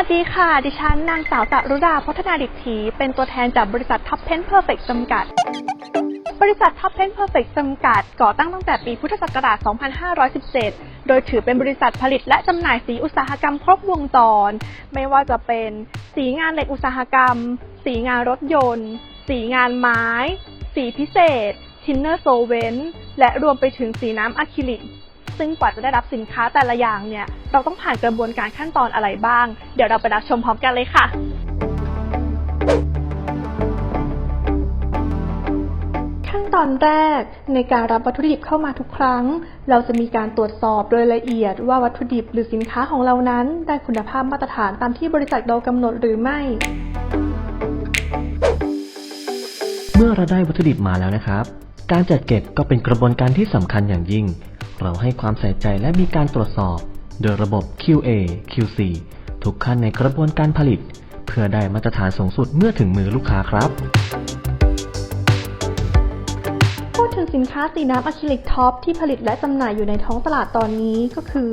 วัสดีค่ะ ดิฉันนางสาวสรุดาพัฒนาดิษฐีเป็นตัวแทนจากบริษัท Top 10 Perfect จำกัด บริษัท Top 10 Perfect จำกัด ก่อตั้งตั้งแต่ปีพุทธศักราช 2517 โดยถือเป็นบริษัทผลิตและจำหน่ายสีอุตสาหกรรมครบวงจร ไม่ว่าจะเป็น สีงานเหล็กอุตสาหกรรม สีงานรถยนต์ สีงานไม้ สีพิเศษ ทินเนอร์โซเวนและรวมไปถึงสีน้ำอะคริลิกซึ่งกว่าจะได้รับสินค้าแต่ละอย่างเนี่ย เราต้องผ่านกระบวนการขั้นตอนอะไรบ้าง เดี๋ยวเราไปรับชมพร้อมกันเลยค่ะขั้นตอนแรกในการรับวัตถุดิบเข้ามาทุกครั้ง เราจะมีการตรวจสอบโดยละเอียดว่าวัตถุดิบหรือสินค้าของเรานั้นได้คุณภาพมาตรฐานตามที่บริษัทเรากำหนดหรือไม่ เมื่อเราได้วัตถุดิบมาแล้วนะครับ การจัดเก็บก็เป็นกระบวนการที่สำคัญอย่างยิ่ง เราให้ความใส่ใจและมีการตรวจสอบ โดยระบบ QA QC ทุกขั้นในกระบวนการผลิต เพื่อได้มาตรฐานสูงสุดเมื่อถึงมือลูกค้าครับ พูดถึงสินค้าสีน้ำอะคริลิกท็อปที่ผลิตและจำหน่ายอยู่ในท้องตลาดตอนนี้ก็คือ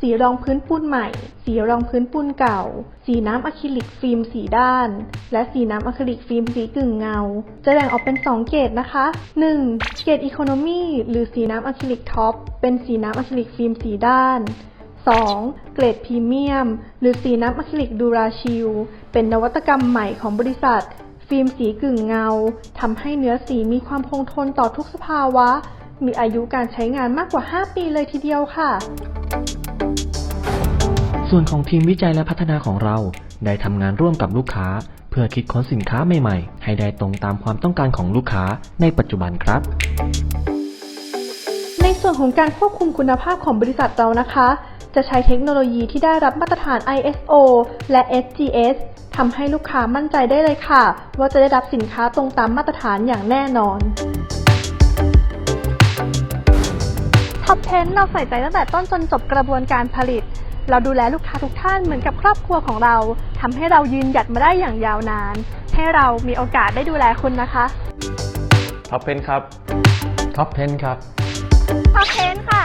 สีรองพื้นปูนใหม่ สีรองพื้นปูนเก่า สีน้ำอะคริลิกฟิล์มสีด้าน และสีน้ำอะคริลิกฟิล์มสีกึ่งเงา จะแบ่งออกเป็น 2 เกรดนะคะ 1. เกรดอีโคโนมีหรือสีน้ำอะคริลิกท็อปเป็นสีน้ำอะคริลิกฟิล์มสีด้าน 2. เกรดพรีเมียม หรือสีน้ำอะคริลิกดูราชิล เป็นนวัตกรรมใหม่ของบริษัท ฟิล์มสีกึ่งเงาทำให้เนื้อสีมีความคงทนต่อทุกสภาวะ มีอายุการใช้งานมากกว่า 5 ปีเลยทีเดียวค่ะ ส่วนของทีมวิจัยและพัฒนาของเรา ได้ทำงานร่วมกับลูกค้า เพื่อคิดค้นสินค้าใหม่ๆ ให้ได้ตรงตามความต้องการของลูกค้าในปัจจุบันครับในส่วนของการควบคุมคุณภาพของบริษัทเรานะคะ จะใช้เทคโนโลยีที่ได้รับมาตรฐาน ISO และ SGS ทำให้ลูกค้ามั่นใจได้เลยค่ะ ว่าจะได้รับสินค้าตรงตามมาตรฐานอย่างแน่นอนท็อป10เราใส่ใจตั้งแต่ต้นจนจบกระบวนการผลิต เราดูแลลูกค้าทุกท่านเหมือนกับครอบครัวของเราทำให้เรายืนหยัดมาได้อย่างยาวนาน ให้เรามีโอกาสได้ดูแลคุณนะคะท็อปเพนครับท็อป10ครับท็อป10ค่ะ